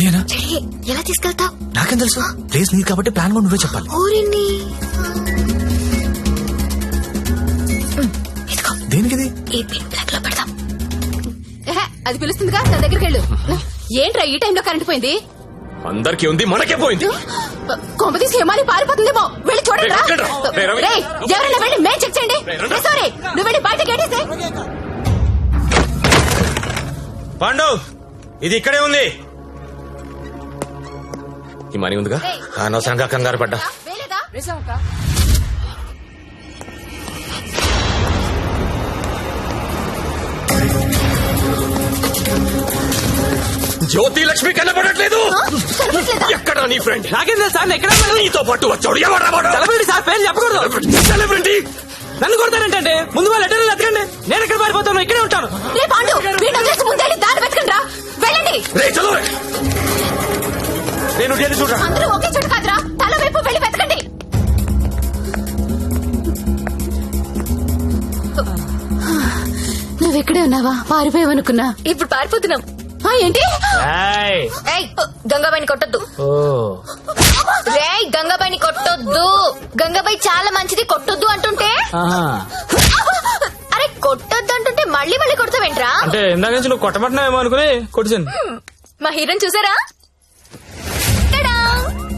చెడి ఎలా తీసుకెళ్తావు? నాకేం తెలుసు. ప్లేస్ నీది కాబట్టి ప్లాన్ కూడా నువ్వే చెప్పాలి. ఊరిని. దేనికిది? ఈ పిన్ బ్లాక్లో పెడదాం. అది పిలుస్తుందిగా? నా దగ్గరికి వెళ్ళు. ఏంట్రా ఈ టైంలో కరెంట్ పోయింది? అందరికీ ఉంది మనకే పోయింది. కొంపతీసి హిమాలి పారిపోతుందేమో. వెళ్ళి చూడండి ఎవరైనా వెళ్ళి మేం చెక్ చేయండి. సారీ నువ్వు వెళ్ళి బయట గేటేసే పాండవ్ ఇది ఇక్కడే ఉంది. ఈ మనీ ఉందిగా? అనవసరంగా కంగారు పడ్డా. వేలేదా? జ్యోతి లక్ష్మి కనపడట్లేదు. ఎక్కడ నీ ఫ్రెండ్ నాకేం సార్ ఎక్కడ నీతో పాటు వచ్చాడు? సెలబ్రిటీ సార్ పేరు చెప్పకూడదు. సెలబ్రిటీ? నన్ను కొడతారంటే ముందు వాళ్ళ లెటర్లు ఎత్తకండి. నేను ఎక్కడ పారిపోతాను ఇక్కడే ఉంటాను. చూడరా అందరూ ఒకే చోటు కాదురా. తల వైపు వెళ్ళి వెతకండి. నువ్వు ఇక్కడే ఉన్నావా? పారిపోయావనుకున్నా ఇప్పుడు పారిపోతున్నాం. ఆ, ఏంటి? ఏయ్. గంగాబాయిని కొట్టొద్దు. రేయ్ గంగాబాయిని కొట్టొద్దు. గంగాబాయి చాలా మంచిది కొట్టొద్దు అంటుంటే? అరే కొట్టొద్దు అంటుంటే మళ్ళీ మళ్ళీ కొడతావేంట్రా? అంటే ఇందాక నుంచి నువ్వు కొట్టబట్టినావేమో అనుకుని కొట్టింది. మా హీరోని చూసారా!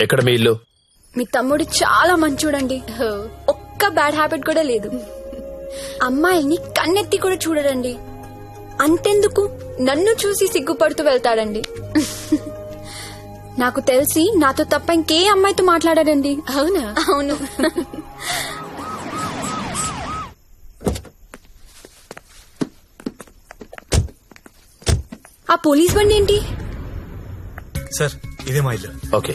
ఎక్కడ మీ ఇల్లు? మీ తమ్ముడు చాలా మంచోడండి. ఒక్క బ్యాడ్ హ్యాబిట్ కూడా లేదు. అమ్మాయిల్ని కన్నెత్తి కూడా చూడడండి. అంతెందుకు? నన్ను చూసి సిగ్గుపడుతూ వెళ్తాడండి. నాకు తెలిసి నాతో తప్ప ఇంకే అమ్మాయితో మాట్లాడాడండి. అవునా? అవును. ఆ పోలీస్ బండి ఏంటి? సార్ ఇదే మా ఇల్లు. ఓకే.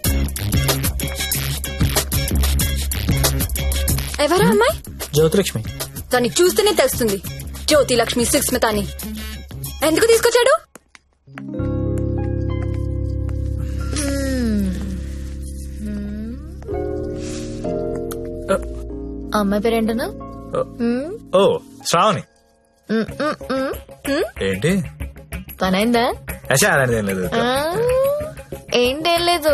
ఎవరా అమ్మాయి? జ్యోతిలక్ష్మి. దాన్ని చూస్తేనే తెలుస్తుంది. జ్యోతి లక్ష్మి సుస్మిత అని ఎందుకు తీసుకొచ్చాడు? ఆ అమ్మాయి పేరేంటను ఓ. శ్రావణి. ఏంటి? పనైందా అలాంటిది లేదు. ఏంటేం లేదు.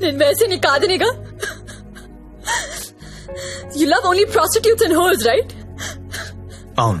నేను వేసే నీ కాదనిగా? You love only prostitutes and whores right అవును.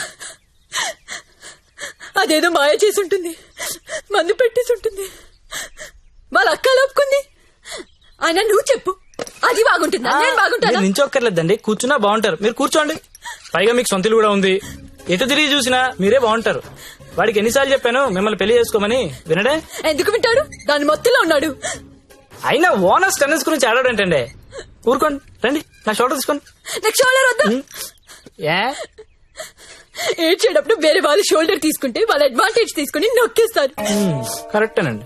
అదేదో మాయ చేసి ఉంటుంది మందు పెట్టేసి ఉంటుంది వాళ్ళ అక్క ఒప్పుకుంది. ఆయన నువ్వు చెప్పు. అది బాగుంటుందా? నేను బాగుంటానా? నించొక్కర్లేదండి. కూర్చున్నా బాగుంటారు. మీరు కూర్చోండి. పైగా మీకు సొంతలు కూడా ఉంది. ఎటు తిరిగి చూసినా మీరే బాగుంటారు. వాడికి ఎన్నిసార్లు చెప్పాను మిమ్మల్ని పెళ్ళి చేసుకోమని వినడే? ఎందుకు వింటాడు? దాని మొత్తంలో ఉన్నాడు. అయినా ఓనర్స్ టెన్నిస్ గురించి ఆడాడంటండి. ఊరుకోండి. రండి. నా షోల్డర్ తీసుకోండి. నాకు షోల్డర్ వద్దా. ఏ? ఏడ్చేటప్పుడు వేరే వాళ్ళ షోల్డర్ తీసుకుంటే వాళ్ళ అడ్వాంటేజ్ తీసుకుని నొక్కేస్తారు. కరెక్టేనండి.